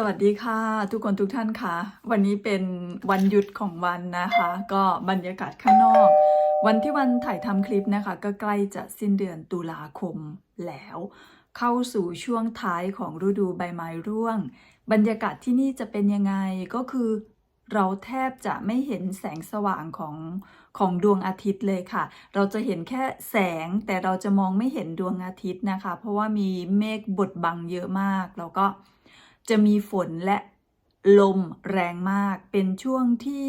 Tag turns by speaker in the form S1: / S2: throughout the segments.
S1: สวัสดีค่ะ ทุกคนทุกท่านค่ะ วันนี้เป็นวันหยุดของวันนะคะ ก็บรรยากาศข้างนอก วันที่วันถ่ายทำคลิปนะคะ ก็ใกล้จะสิ้นเดือนตุลาคมแล้ว เข้าสู่ช่วงท้ายของฤดูใบไม้ร่วง บรรยากาศที่นี่จะเป็นยังไงก็คือเราแทบจะไม่เห็นแสงสว่างของของดวงอาทิตย์เลยค่ะ เราจะเห็นแค่แสงแต่เราจะมองไม่เห็นดวงอาทิตย์นะคะ เพราะว่ามีเมฆบดบังเยอะมากแล้วก็ จะมีฝนและลมแรงมาก เป็นช่วงที่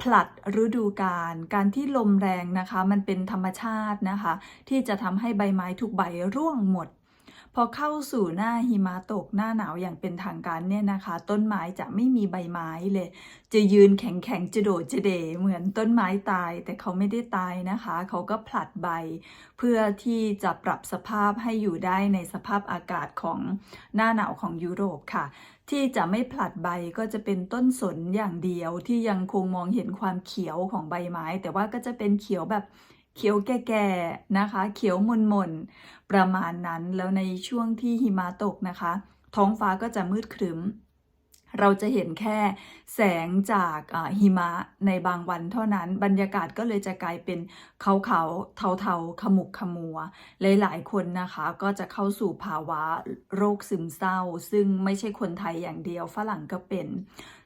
S1: ผลัดฤดูกาล การที่ลมแรงนะคะ มันเป็นธรรมชาตินะคะ ที่จะทำให้ใบไม้ทุกใบร่วงหมด พอเข้าสู่หน้าหิมะตกหน้าหนาวอย่างเป็นทางการเนี่ยนะคะ ต้นไม้จะไม่มีใบไม้เลย จะยืนแข็งแข็งๆจะโดดจะเดเหมือนต้นไม้ตาย แต่เขาไม่ได้ตายนะคะ เขาก็ผลัดใบ เพื่อที่จะปรับสภาพให้อยู่ได้ในสภาพอากาศของหน้าหนาวของยุโรปค่ะ ที่จะไม่ผลัดใบก็จะเป็นต้นสนอย่างเดียวที่ยังคงมองเห็นความเขียวของใบไม้ แต่ว่าก็จะเป็นเขียวแบบ เขียวแก่ๆนะคะ เขียวมนๆประมาณนั้นแล้วในช่วงที่หิมะตกนะคะ ท้องฟ้าก็จะมืดครึ้ม เราจะเห็นแค่แสงจากหิมะในบางวันเท่านั้น บรรยากาศก็เลยจะกลายเป็นขาวๆเทาๆ ขมุกขมัว หลายๆคนนะคะก็จะเข้าสู่ภาวะโรคซึมเศร้า ซึ่งไม่ใช่คนไทยอย่างเดียวฝรั่งก็เป็น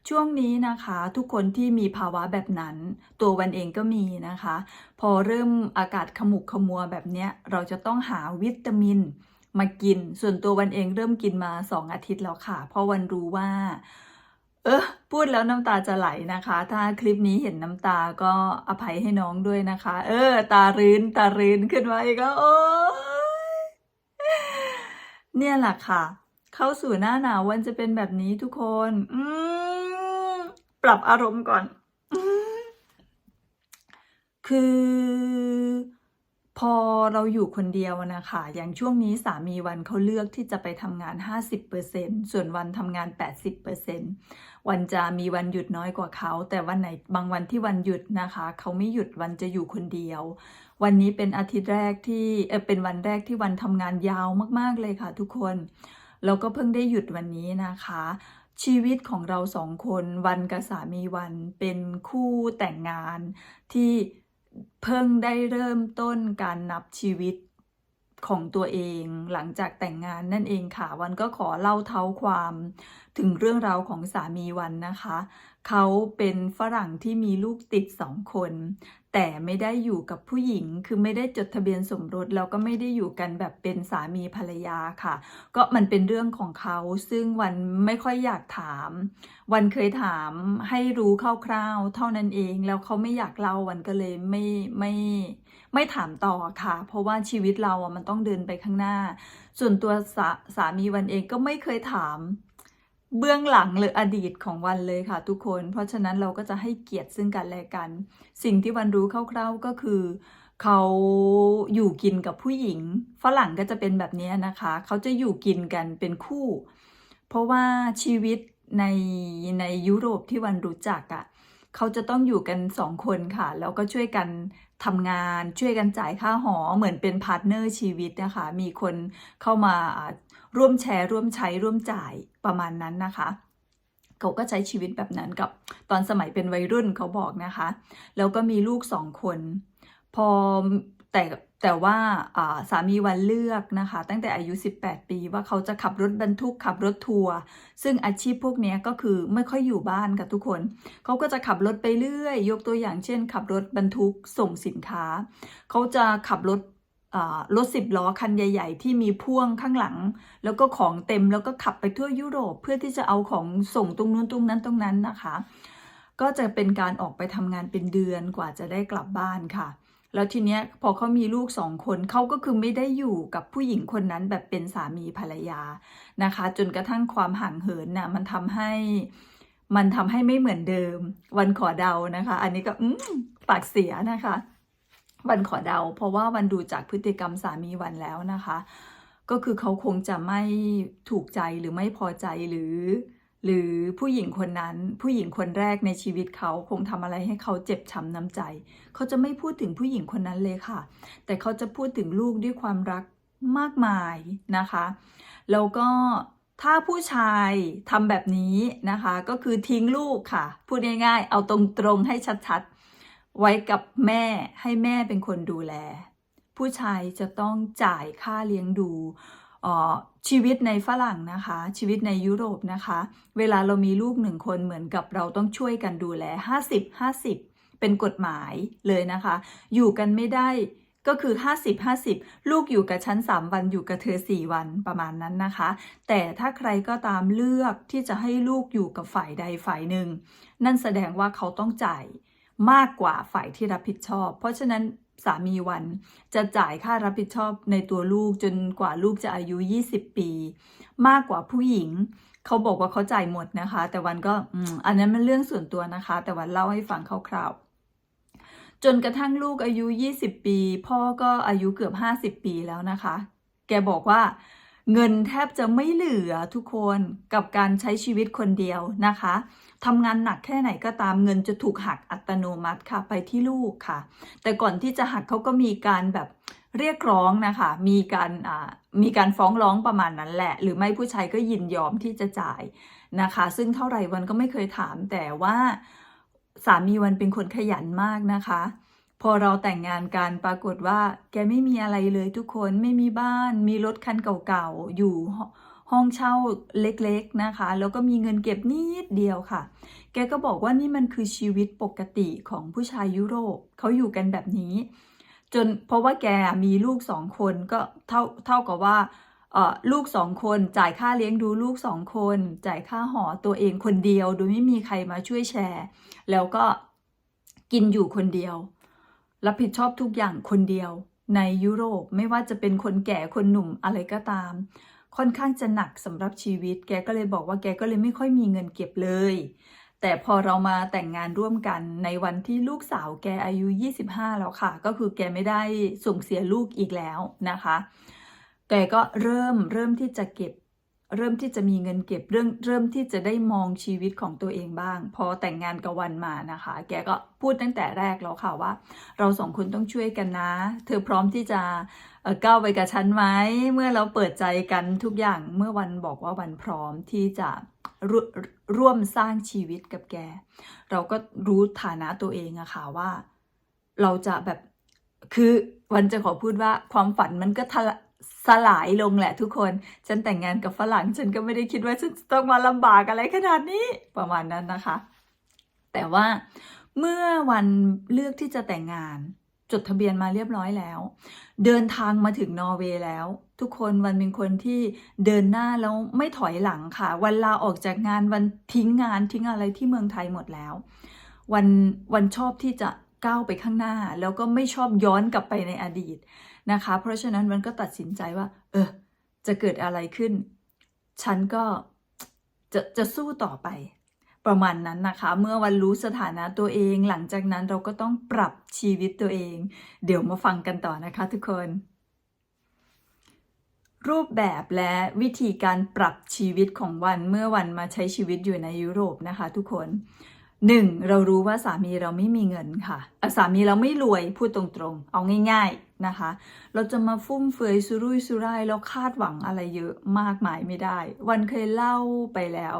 S1: ช่วงนี้นะคะทุกคนที่มีภาวะแบบนั้น ตัววันเองก็มีนะคะ พอเริ่มอากาศขมุกขมัวแบบเนี้ยเราจะต้องหาวิตามินมากิน ส่วนตัววันเองเริ่มกินมาสองอาทิตย์แล้วค่ะ เพราะวันรู้ว่า เออพูดแล้วน้ำตาจะไหลนะคะ ถ้าคลิปนี้เห็นน้ำตาก็อภัยให้น้องด้วยนะคะ เออ ตารื้นตารื้นขึ้นมาอีกแล้วโอ้ยเนี่ยแหละค่ะ เข้าสู่หน้าหนาววันจะเป็นแบบนี้ทุกคน อืม ปรับอารมณ์ก่อน คือพอเราอยู่คนเดียวนะคะ อย่างช่วงนี้สามีวันเขาเลือกที่จะไปทำงาน 50%ส่วนวันทำงาน 80%วันจะมีวันหยุดน้อยกว่าเขา แต่วันไหนบางวันที่วันหยุดนะคะ เขาไม่หยุดวันจะอยู่คนเดียว วันนี้เป็นอาทิตย์แรกที่เออเป็นวันแรกที่วันทำงานยาวมากๆเลยค่ะทุกคน แล้วก็เพิ่งได้หยุดวันนี้นะคะ ชีวิตของเราสองคนวันกับสามีวันเป็นคู่แต่งงานที่เพิ่งได้เริ่มต้นการนับชีวิตของตัวเองหลังจากแต่งงานนั่นเองค่ะ วันก็ขอเล่าเท้าความถึงเรื่องราวของสามีวันนะคะ เขาเป็นฝรั่งที่มีลูกติดสองคน แต่ไม่ได้อยู่กับผู้หญิง คือไม่ได้จดทะเบียนสมรสแล้วก็ไม่ได้อยู่กันแบบเป็นสามีภรรยาค่ะ ก็มันเป็นเรื่องของเขา ซึ่งวันไม่ค่อยอยากถาม วันเคยถามให้รู้คร่าวๆเท่านั้นเอง แล้วเขาไม่อยากเล่าวันก็เลยไม่ไม่ไม่ถามต่อค่ะ เพราะว่าชีวิตเราอะมันต้องเดินไปข้างหน้า ส่วนตัวสาสามีวันเองก็ไม่เคยถาม เบื้องหลังหรืออดีตของวันเลยค่ะทุกคน เพราะฉะนั้นเราก็จะให้เกียรติซึ่งกันและกัน สิ่งที่วันรู้คร่าวๆก็คือเขาอยู่กินกับผู้หญิง ฝรั่งก็จะเป็นแบบนี้นะคะ เขาจะอยู่กินกันเป็นคู่ เพราะว่าชีวิตในในยุโรปที่วันรู้จักอะ่ะเขาจะต้องอยู่กันสองคนค่ะ แล้วก็ช่วยกัน ทำงานช่วยกันจ่ายค่าหอเหมือนเป็นพาร์ทเนอร์ชีวิตนะคะ มีคนเข้ามาร่วมแชร์ ร่วมใช้ร่วมจ่ายประมาณนั้นนะคะเขาก็ใช้ชีวิตแบบนั้นกับตอนสมัยเป็นวัยรุ่นเขาบอกนะคะ แล้วก็มีลูกสองคน พอแต่ แต่ว่าสามีวันเลือกนะคะ ตั้งแต่อายุ 18 ปีว่าเขาจะขับรถบรรทุกขับรถทัวร์ซึ่งอาชีพพวกนี้ก็คือไม่ค่อยอยู่บ้านกับทุกคน เขาก็จะขับรถไปเรื่อย ยกตัวอย่างเช่น ขับรถบรรทุกส่งสินค้า เขาจะขับรถรถสิบล้อคันใหญ่ ๆ ที่มีพ่วงข้างหลัง แล้วก็ของเต็มแล้วก็ขับไปทั่วยุโรป เพื่อที่จะเอาของส่งตรงนู้นตรงนั้นตรงนั้นนะคะ ก็จะเป็นการออกไปทำงานเป็นเดือนกว่าจะได้กลับบ้านค่ะ แล้วทีเนี้ยพอเขามีลูกสองคนเขาก็คือไม่ได้อยู่กับผู้หญิงคนนั้นแบบเป็นสามีภรรยานะคะ จนกระทั่งความห่างเหินน่ะมันทำให้มันทำให้ไม่เหมือนเดิม วันขอเดานะคะ อันนี้ก็อืมปากเสียนะคะ วันขอเดา เพราะว่าวันดูจากพฤติกรรมสามีวันแล้วนะคะ ก็คือเขาคงจะไม่ถูกใจหรือไม่พอใจหรือ หรือผู้หญิงคนนั้นผู้หญิงคนแรกในชีวิตเขาคงทำอะไรให้เขาเจ็บช้ำน้ำใจ เขาจะไม่พูดถึงผู้หญิงคนนั้นเลยค่ะ แต่เขาจะพูดถึงลูกด้วยความรักมากมายนะคะ แล้วก็ถ้าผู้ชายทำแบบนี้นะคะ ก็คือทิ้งลูกค่ะ พูดง่ายๆ เอาตรงๆให้ชัดๆ ไว้กับแม่ให้แม่เป็นคนดูแล ผู้ชายจะต้องจ่ายค่าเลี้ยงดู ชีวิตในฝรั่งนะคะ ชีวิตในยุโรปนะคะ เวลาเรามีลูกหนึ่งคนเหมือนกับเราต้องช่วยกันดูแล 50 50 เป็นกฎหมายเลยนะคะ อยู่กันไม่ได้ก็คือ 50 50 ลูกอยู่กับฉัน 3 วันอยู่กับเธอ 4 วันประมาณนั้นนะคะ แต่ถ้าใครก็ตามเลือกที่จะให้ลูกอยู่กับฝ่ายใดฝ่ายหนึ่ง นั่นแสดงว่าเขาต้องจ่ายมากกว่าฝ่ายที่รับผิดชอบ เพราะฉะนั้น สามีวัน จะจ่ายค่ารับผิดชอบในตัวลูกจนกว่าลูกจะอายุ 20 ปี มากกว่าผู้หญิง เขาบอกว่าเขาจ่ายหมดนะคะ แต่วันก็อันนั้นมันเรื่องส่วนตัวนะคะ แต่วันเล่าให้ฟังคร่าวๆจนกระทั่งลูกอายุ 20 ปี พ่อก็อายุเกือบ 50 ปีแล้วนะคะ แกบอกว่า เงินแทบจะไม่เหลือทุกคนกับการใช้ชีวิตคนเดียวนะคะทำงานหนักแค่ไหนก็ตามเงินจะถูกหักอัตโนมัติค่ะไปที่ลูกค่ะ แต่ก่อนที่จะหักเขาก็มีการแบบเรียกร้องนะคะ มีการอ่ามีการฟ้องร้องประมาณนั้นแหละ หรือไม่ผู้ชายก็ยินยอมที่จะจ่ายนะคะ ซึ่งเท่าไหร่วันก็ไม่เคยถามแต่ว่าสามีวันเป็นคนขยันมากนะคะ พอเราแต่งงานกันปรากฏว่าแกไม่มีอะไรเลยทุกคนไม่มีบ้านมีรถคันเก่าๆ อยู่ห้องเช่าเล็กๆนะคะ แล้วก็มีเงินเก็บนิดเดียวค่ะ แกก็บอกว่านี่มันคือชีวิตปกติของผู้ชายยุโรปเขาอยู่กันแบบนี้ จนเพราะว่าแกมีลูกสองคนก็เท่าเท่ากับว่าลูกสองคนจ่ายค่าเลี้ยงดูลูกสองคน จ่ายค่าหอตัวเองคนเดียว โดยไม่มีใครมาช่วยแชร์ แล้วก็กินอยู่คนเดียว รับผิดชอบทุกอย่างคนเดียว ในยุโรปไม่ว่าจะเป็นคนแก่คนหนุ่มอะไรก็ตาม ค่อนข้างจะหนักสำหรับชีวิต แกก็เลยบอกว่าแกก็เลยไม่ค่อยมีเงินเก็บเลย แต่พอเรามาแต่งงานร่วมกันในวันที่ลูกสาวแกอายุ 25 แล้วค่ะ ก็คือแกไม่ได้ส่งเสียลูกอีกแล้วนะคะ แกก็เริ่มเริ่มที่จะเก็บ เริ่มที่จะมีเงินเก็บเรื่องเริ่มที่จะได้มองชีวิตของตัวเองบ้าง พอแต่งงานกับวันมานะคะ แกก็พูดตั้งแต่แรกแล้วค่ะว่า เราสองคนต้องช่วยกันนะ เธอพร้อมที่จะก้าวไปกับฉันไหมเมื่อเราเปิดใจกันทุกอย่างเมื่อวันบอกว่าวันพร้อมที่จะรร่วมสร้างชีวิตกับแก เราก็รู้ฐานะตัวเองอะค่ะว่า เราจะแบบคือวันจะขอพูดว่าความฝันมันก็ทะ สลายลงแหละทุกคน ฉันแต่งงานกับฝรั่ง ฉันก็ไม่ได้คิดว่าฉันจะต้องมาลำบากอะไรขนาดนี้ประมาณนั้นนะคะ แต่ว่าเมื่อวันเลือกที่จะแต่งงาน จดทะเบียนมาเรียบร้อยแล้ว เดินทางมาถึงนอร์เวย์แล้ว ทุกคนวันเป็นคนที่เดินหน้าแล้วไม่ถอยหลังค่ะ วันลาออกจากงานวันทิ้งงานทิ้งอะไรที่เมืองไทยหมดแล้ว วันวันชอบที่จะก้าวไปข้างหน้า แล้วก็ไม่ชอบย้อนกลับไปในอดีต นะคะ เพราะฉะนั้นมันก็ตัดสินใจว่า เออ จะเกิดอะไรขึ้น ฉันก็จะจะสู้ต่อไป ประมาณนั้นนะคะ เมื่อวันรู้สถานะตัวเอง หลังจากนั้นเราก็ต้องปรับชีวิตตัวเอง เดี๋ยวมาฟังกันต่อนะคะทุกคนรูปแบบและวิธีการปรับชีวิตของวันเมื่อวันมาใช้ชีวิตอยู่ในยุโรปนะคะ ทุกคนหนึ่งเรารู้ว่าสามีเราไม่มีเงินค่ะอะ สามีเราไม่รวยพูดตรงๆ เอาง่ายๆ นะคะ เราจะมาฟุ่มเฟือยสุรุ่ยสุร่ายแล้วคาดหวังอะไรเยอะมากมายไม่ได้ วันเคยเล่าไปแล้ว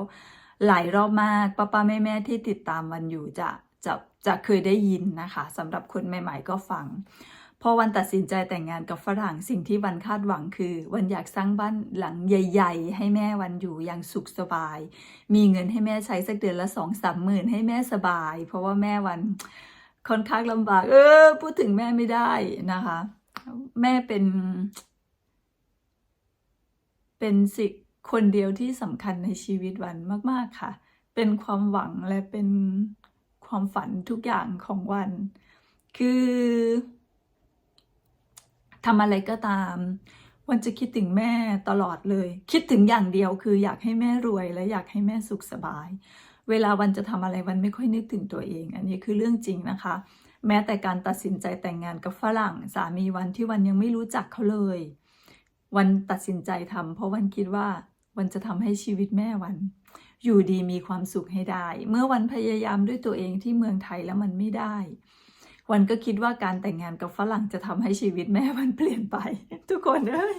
S1: หลายรอบมากป้าป้าแม่แม่ๆที่ติดตามวันอยู่จะจะจะเคยได้ยินนะคะสำหรับคนใหม่ ๆ ก็ฟังพอวันตัดสินใจแต่งงานกับฝรั่งสิ่งที่วันคาดหวังคือ วันอยากสร้างบ้านหลังใหญ่ ๆ ให้แม่วันอยู่อย่างสุขสบาย มีเงินให้แม่ใช้สักเดือนละสองสามหมื่นให้แม่สบาย เพราะว่าแม่วัน ค่อนข้างลำบาก เออ พูดถึงแม่ไม่ได้นะคะ แม่เป็น เป็นสิคนเดียวที่สำคัญในชีวิตวันมาก ๆค่ะ เป็นความหวังและเป็นความฝันทุกอย่างของวัน คือทำอะไรก็ตาม วันจะคิดถึงแม่ตลอดเลย คิดถึงอย่างเดียวคืออยากให้แม่รวยและอยากให้แม่สุขสบาย เวลาวันจะทำอะไรวันไม่ค่อยนึกถึงตัวเอง อันนี้คือเรื่องจริงนะคะ แม้แต่การตัดสินใจแต่งงานกับฝรั่ง สามีวันที่วันยังไม่รู้จักเขาเลย วันตัดสินใจทำเพราะวันคิดว่าวันจะทำให้ชีวิตแม่วัน อยู่ดีมีความสุขให้ได้ เมื่อวันพยายามด้วยตัวเองที่เมืองไทยแล้วมันไม่ได้ วันก็คิดว่าการแต่งงานกับฝรั่งจะทำให้ชีวิตแม่วันเปลี่ยนไป ทุกคนเอ้ย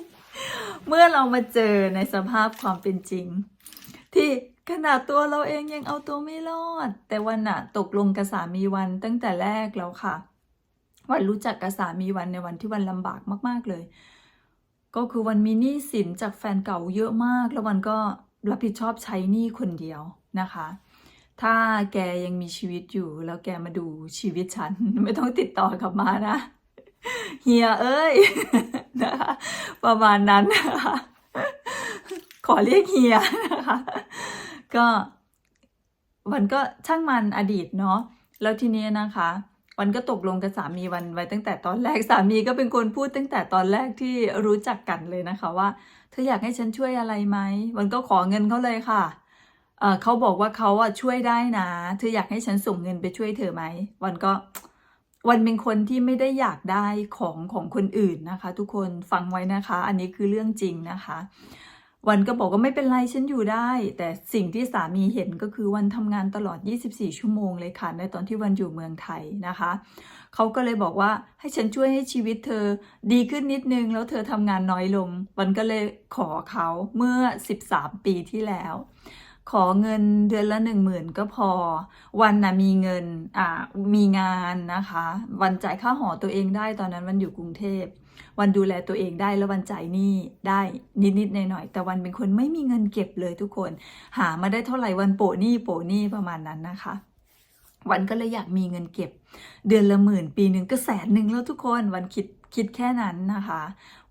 S1: เมื่อเรามาเจอในสภาพความเป็นจริง ที่ ขนาดตัวเราเองยังเอาตัวไม่รอด แต่วันน่ะตกลงกับสามีวันตั้งแต่แรกแล้วค่ะ วันรู้จักกับสามีวันในวันที่วันลำบากมาก ๆเลย ก็คือวันมีหนี้สินจากแฟนเก่าเยอะมาก แล้ววันก็รับผิดชอบใช้หนี้คนเดียวนะคะ ถ้าแกยังมีชีวิตอยู่ แล้วแกมาดูชีวิตฉัน ไม่ต้องติดต่อกลับมานะเฮียเอ้ยนะคะประมาณนั้นนะคะขอเรียกเฮียนะคะ ก็วันก็ช่างมันอดีตเนาะแล้วทีนี้นะคะ วันก็ตกลงกับสามีวันไว้ตั้งแต่ตอนแรกสามีก็เป็นคนพูดตั้งแต่ตอนแรกที่รู้จักกันเลยนะคะว่า เธออยากให้ฉันช่วยอะไรไหมวันก็ขอเงินเขาเลยค่ะเขาบอกว่าเขาอะช่วยได้นะ เธออยากให้ฉันส่งเงินไปช่วยเธอไหม วันก็วันเป็นคนที่ไม่ได้อยากได้ของของคนอื่นนะคะ ทุกคนฟังไว้นะคะ อันนี้คือเรื่องจริงนะคะ วันก็บอกว่าไม่เป็นไรฉันอยู่ได้ แต่สิ่งที่สามีเห็นก็คือวันทำงานตลอด 24 ชั่วโมงเลยค่ะ ในตอนที่วันอยู่เมืองไทยนะคะ เขาก็เลยบอกว่าให้ฉันช่วยให้ชีวิตเธอดีขึ้นนิดนึง แล้วเธอทำงานน้อยลง วันก็เลยขอเขาเมื่อ 13 ปีที่แล้ว ขอเงินเดือนละหนึ่งหมื่นก็พอ วันน่ะมีเงินอ่ามีงานนะคะ วันจ่ายค่าหอตัวเองได้ตอนนั้นวันอยู่กรุงเทพ วันดูแลตัวเองได้แล้ววันจ่ายหนี้ได้นิดๆหน่อยๆแต่วันเป็นคนไม่มีเงินเก็บเลยทุกคน หามาได้เท่าไหร่วันโปะหนี้โปะหนี้ประมาณนั้นนะคะ วันก็เลยอยากมีเงินเก็บ เดือนละหมื่นปีหนึ่งก็แสนหนึ่งแล้วทุกคนวันคิด คิดแค่นั้นนะคะ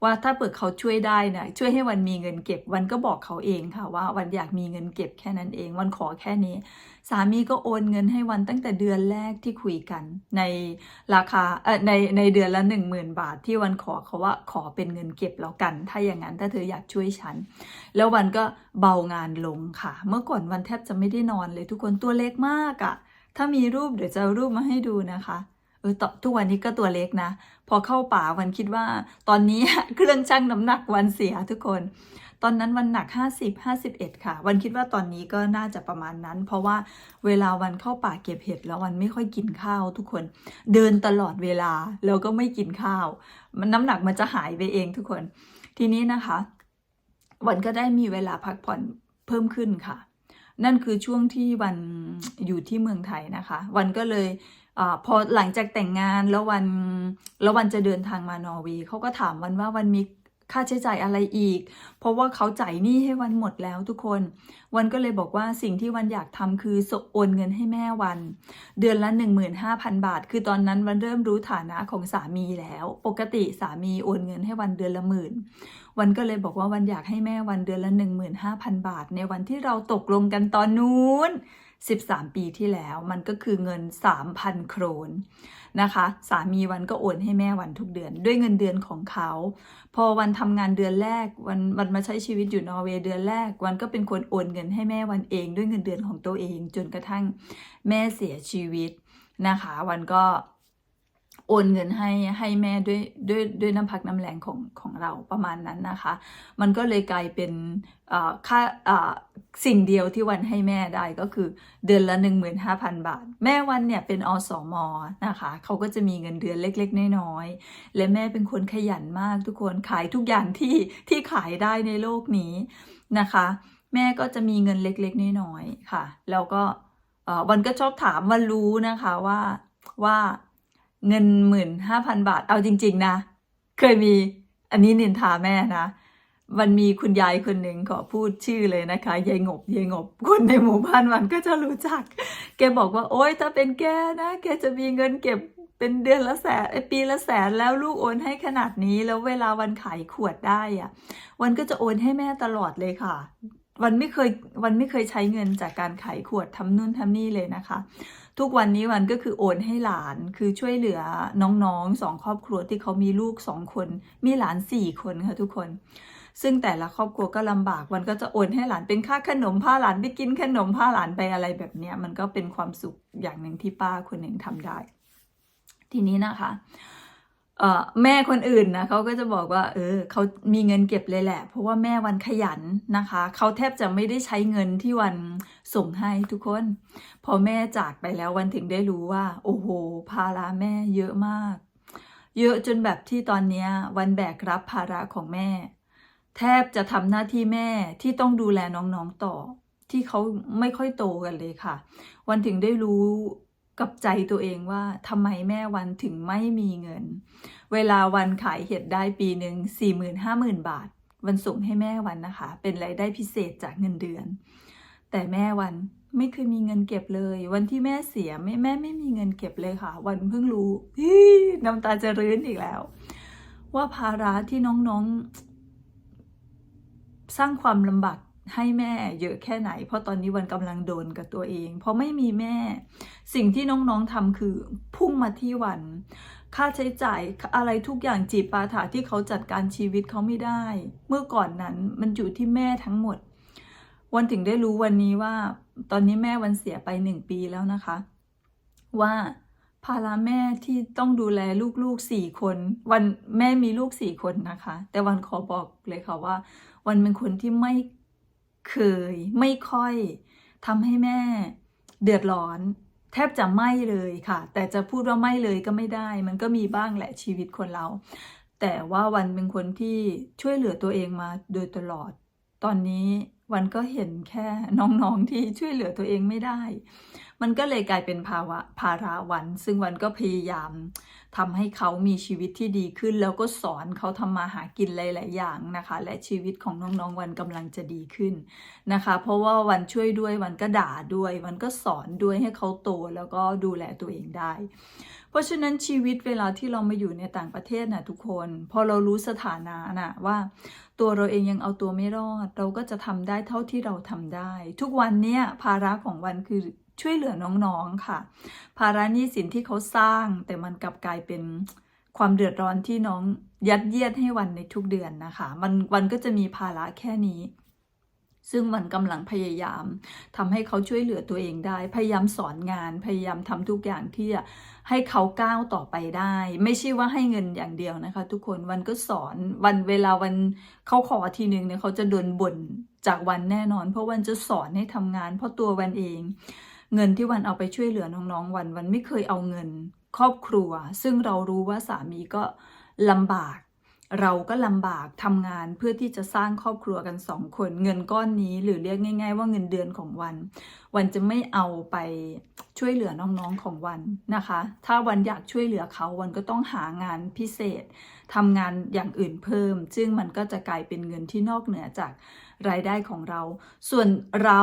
S1: ว่าถ้าเปิดเขาช่วยได้นะช่วยให้วันมีเงินเก็บ วันก็บอกเขาเองค่ะว่าวันอยากมีเงินเก็บแค่นั้นเอง วันขอแค่นี้ สามีก็โอนเงินให้วันตั้งแต่เดือนแรกที่คุยกันในราคาเออในในเดือนละหนึ่งหมื่นบาท ที่วันขอเขาว่าขอเป็นเงินเก็บแล้วกัน ถ้าอย่างนั้นถ้าเธออยากช่วยฉัน แล้ววันก็เบางานลงค่ะ เมื่อก่อนวันแทบจะไม่ได้นอนเลยทุกคนตัวเล็กมากอะ่ะถ้ามีรูปเดี๋ยวจะรูปมาให้ดูนะคะ เออทุกวันนี้ก็ตัวเล็กนะ พอเข้าป่าวันคิดว่า ตอนนี้เครื่องชั่งน้ำหนักวันเสียทุกคน ตอนนั้นวันหนัก 50 51 ค่ะ วันคิดว่าตอนนี้ก็น่าจะประมาณนั้น เพราะว่าเวลาวันเข้าป่าเก็บเห็ดแล้ววันไม่ค่อยกินข้าวทุกคน เดินตลอดเวลาแล้วก็ไม่กินข้าว มันน้ำหนักมันจะหายไปเองทุกคน ทีนี้นะคะ วันก็ได้มีเวลาพักผ่อนเพิ่มขึ้นค่ะ นั่นคือช่วงที่วันอยู่ที่เมืองไทยนะคะ วันก็เลย อพอหลังจากแต่งงานแล้ววันแล้ววันจะเดินทางมานอร์เวย์เขาก็ถามวันว่าวันมีค่าใช้จ่ายอะไรอีก เพราะว่าเขาจ่ายหนี้ให้วันหมดแล้วทุกคน วันก็เลยบอกว่าสิ่งที่วันอยากทำคือสโอนเงินให้แม่วัน เดือนละ 15,000 บาท คือตอนนั้นวันเริ่มรู้ฐานะของสามีแล้ว ปกติสามีโอนเงินให้วันเดือนละหมื่น วันก็เลยบอกว่าวันอยากให้แม่วันเดือนละ 15,000 บาท ในวันที่เราตกลงกันตอนนู้น 13 ปีที่แล้ว มันก็คือเงิน 3,000 โครนนะคะ สามีวันก็โอนให้แม่วันทุกเดือน ด้วยเงินเดือนของเขา พอวันทำงานเดือนแรกวันวันมาใช้ชีวิตอยู่นอร์เวย์เดือนแรก วันก็เป็นคนโอนเงินให้แม่วันเอง ด้วยเงินเดือนของตัวเอง จนกระทั่งแม่เสียชีวิตนะคะ วันก็ โอนเงินให้ให้แม่ด้วยด้วยด้วยน้ำพักน้ำแรงของของเราประมาณนั้นนะคะ มันก็เลยกลายเป็นอ่อค่าอ่อสิ่งเดียวที่วันให้แม่ได้ก็คือเดือนละ 15,000 บาท แม่วันเนี่ยเป็นอสมนะคะเขาก็จะมีเงินเดือนเล็กๆ น้อยๆ และแม่เป็นคนขยันมากทุกคนขายทุกอย่างที่ที่ขายได้ในโลกนี้นะคะ แม่ก็จะมีเงินเล็กๆ น้อยๆค่ะ แล้วก็วันก็ชอบถามมารู้นะคะว่าว่า เงินหมื่นห้าพันบาทเอาจริง ๆ นะ เคยมีอันนี้นินทาแม่นะมันมีคุณยายคนหนึ่งขอพูดชื่อเลยนะคะยายงบยายงบคนในหมู่บ้านมันก็จะรู้จัก แกบอกว่าโอ๊ยถ้าเป็นแกนะ แกจะมีเงินเก็บเป็นเดือนละแสนปีละแสนแล้วลูกโอนให้ขนาดนี้แล้วเวลาวันขายขวดได้อะวันก็จะโอนให้แม่ตลอดเลยค่ะ วันไม่เคยวันไม่เคยใช้เงินจากการขายขวดทำนู่นทำนี่เลยนะคะ ทุกวันนี้วันก็คือโอนให้หลานคือช่วยเหลือน้องๆสองครอบครัวที่เขามีลูกสองคน มีหลานสี่คนค่ะทุกคน ซึ่งแต่ละครอบครัวก็ลำบากวันก็จะโอนให้หลานเป็นค่าขนมพาหลานไปกินขนมพาหลานไปอะไรแบบเนี้ยมันก็เป็นความสุขอย่างหนึ่งที่ป้าคนหนึ่งทำได้ ทีนี้นะคะแม่คนอื่นนะเขาก็จะบอกว่า เออเขามีเงินเก็บเลยแหละ เพราะว่าแม่วันขยันนะคะ เขาแทบจะไม่ได้ใช้เงินที่วันส่งให้ทุกคน อแม่จากไปแล้ววันถึงได้รู้ว่า โอ้โห ภาระแม่เยอะมาก เยอะจนแบบที่ตอนนี้วันแบกรับภาระของแม่ แทบจะทำหน้าที่แม่ที่ต้องดูแลน้องๆต่อ ที่เขาไม่ค่อยโตกันเลยค่ะ วันถึงได้รู้กับใจตัวเองว่าทำไมแม่วันถึงไม่มีเงิน เวลาวันขายเห็ดได้ปีหนึ่งสี่หมื่นห้าหมื่นบาท วันส่งให้แม่วันนะคะ เป็นรายได้พิเศษจากเงินเดือน แต่แม่วัน ไม่เคยมีเงินเก็บเลย วันที่แม่เสียแม่แม่ไม่มีเงินเก็บเลยค่ะ วันเพิ่งรู้ฮี่น้ำตาจะรื้นอีกแล้ว ว่าภาระที่น้องๆ สร้างความลำบากให้แม่เยอะแค่ไหน เพราะตอนนี้วันกำลังโดนกับตัวเอง เพราะไม่มีแม่ สิ่งที่น้องๆทำคือพุ่งมาที่วัน ค่าใช้จ่ายอะไรทุกอย่างจีบปาถาที่เขาจัดการชีวิตเขาไม่ได้ เมื่อก่อนนั้นมันอยู่ที่แม่ทั้งหมด วันถึงได้รู้วันนี้ว่า ตอนนี้แม่วันเสียไปหนึ่งปีแล้วนะคะ ว่าภาระแม่ที่ต้องดูแลลูกๆสี่คน วันแม่มีลูกสี่คนนะคะ แต่วันขอบอกเลยค่ะว่า วันเป็นคนที่ไม่เคย ไม่ค่อยทำให้แม่เดือดร้อน แทบจะไม่เลยค่ะ แต่จะพูดว่าไม่เลยก็ไม่ได้ มันก็มีบ้างแหละชีวิตคนเรา แต่ว่าวันเป็นคนที่ช่วยเหลือตัวเองมาโดยตลอด ตอนนี้วันก็เห็นแค่น้องๆที่ช่วยเหลือตัวเองไม่ได้ มันก็เลยกลายเป็นภาวะภาระวัน ซึ่งวันก็พยายามทำให้เขามีชีวิตที่ดีขึ้น แล้วก็สอนเขาทำมาหากินหลาย ๆ อย่างนะคะ และชีวิตของน้องๆวันกำลังจะดีขึ้นนะคะ เพราะว่าวันช่วยด้วยวันก็ด่าด้วย วันก็สอนด้วยให้เขาโตแล้วก็ดูแลตัวเองได้ เพราะฉะนั้นชีวิตเวลาที่เรามาอยู่ในต่างประเทศนะทุกคน พอเรารู้สถานะนะว่า ตัวเราเองยังเอาตัวไม่รอด เราก็จะทำได้เท่าที่เราทำได้ ทุกวันเนี้ยภาระของวันคือช่วยเหลือน้องๆค่ะ ภาระหนี้สินที่เขาสร้าง แต่มันกลับกลายเป็นความเดือดร้อนที่น้องยัดเยียดให้วันในทุกเดือนนะคะ มันวันก็จะมีภาระแค่นี้ ซึ่งมันกำลังพยายามทำให้เขาช่วยเหลือตัวเองได้ พยายามสอนงาน พยายามทำทุกอย่างที่จะให้เขาก้าวต่อไปได้ ไม่ใช่ว่าให้เงินอย่างเดียวนะคะ ทุกคนวันก็สอนวันเวลาวันเขาขอทีนึงเนี่ยเขาจะโดนบ่นจากวันแน่นอน เพราะวันจะสอนให้ทำงาน เพราะตัววันเอง เงินที่วันเอาไปช่วยเหลือน้องๆ วันวันไม่เคยเอาเงิน ครอบครัว ซึ่งเรารู้ว่าสามีก็ลำบาก เราก็ลำบากทำงานเพื่อที่จะสร้างครอบครัวกันสองคน เงินก้อนนี้หรือเรียกง่าย ๆ ว่าเงินเดือนของวัน วันจะไม่เอาไปช่วยเหลือน้องๆของวันนะคะ ถ้าวันอยากช่วยเหลือเขาวันก็ต้องหางานพิเศษทำงานอย่างอื่นเพิ่ม ซึ่งมันก็จะกลายเป็นเงินที่นอกเหนือจากรายได้ของเรา ส่วนเรา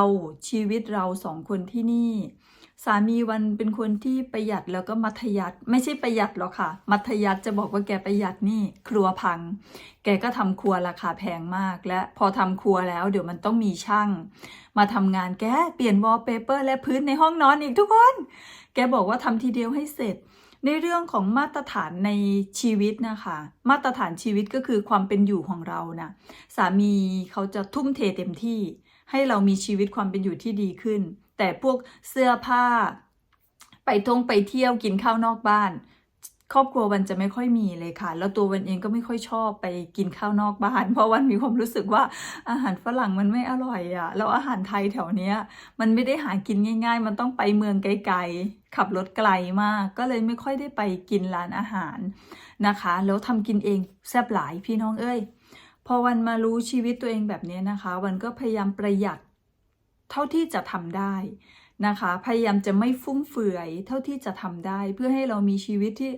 S1: ชีวิตเราสองคนที่นี่ สามีวันเป็นคนที่ประหยัดแล้วก็มัธยัติไม่ใช่ประหยัดหรอกค่ะ มัธยัติจะบอกว่าแกประหยัดนี่ครัวพัง แกก็ทำครัวราคาแพงมาก และพอทำครัวแล้ว เดี๋ยวมันต้องมีช่าง มาทำงานแกเปลี่ยนวอลเปเปอร์และพื้นในห้องนอนอีกทุกคน แกบอกว่าทำทีเดียวให้เสร็จ ในเรื่องของมาตรฐานในชีวิตนะคะ มาตรฐานชีวิตก็คือความเป็นอยู่ของเรานะสามีเขาจะทุ่มเทเต็มที่ ให้เรามีชีวิตความเป็นอยู่ที่ดีขึ้น แต่พวกเสื้อผ้า ไปท่องไปเที่ยวกินข้าวนอกบ้าน ครอบครัววันจะไม่ค่อยมีเลยค่ะ แล้วตัววันเองก็ไม่ค่อยชอบไปกินข้าวนอกบ้าน เพราะวันมีความรู้สึกว่าอาหารฝรั่งมันไม่อร่อยอะ่ะแล้วอาหารไทยแถวเนี้ย มันไม่ได้หากินง่าย ๆ มันต้องไปเมืองไกลๆขับรถไกลมาก ก็เลยไม่ค่อยได้ไปกินร้านอาหารนะคะ แล้วทำกินเองแซ่บหลายพี่น้องเอ้ยพอวันมารู้ชีวิตตัวเองแบบนี้นะคะ วันก็พยายามประหยัด เท่าที่จะทำได้นะคะ พยายามจะไม่ฟุ่มเฟือย เท่าที่จะทำได้ เพื่อให้เรามีชีวิตที่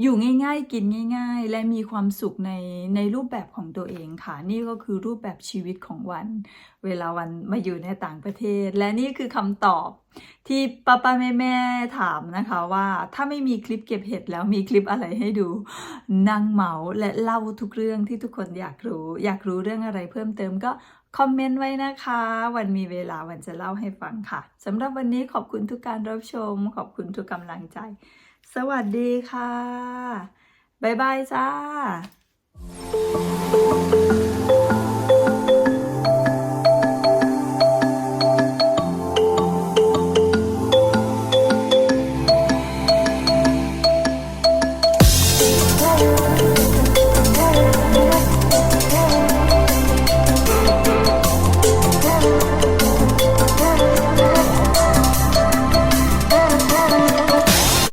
S1: อยู่ง่ายๆ กินง่าย ๆ และมีความสุขในในรูปแบบของตัวเองค่ะ นี่ก็คือรูปแบบชีวิตของวัน เวลาวันมาอยู่ในต่างประเทศ และนี่คือคำตอบที่ป้าป้าแม่แม่ถามนะคะว่าถ้าไม่มีคลิปเก็บเห็ดแล้วมีคลิปอะไรให้ดูนั่งเมาและเล่าทุกเรื่องที่ทุกคนอยากรู้ อยากรู้เรื่องอะไรเพิ่มเติมก็คอมเมนต์ไว้นะคะ วันมีเวลาวันจะเล่าให้ฟังค่ะสำหรับวันนี้ขอบคุณทุกการรับชม ขอบคุณทุกกำลังใจ สวัสดีค่ะ บ๊ายบายจ้า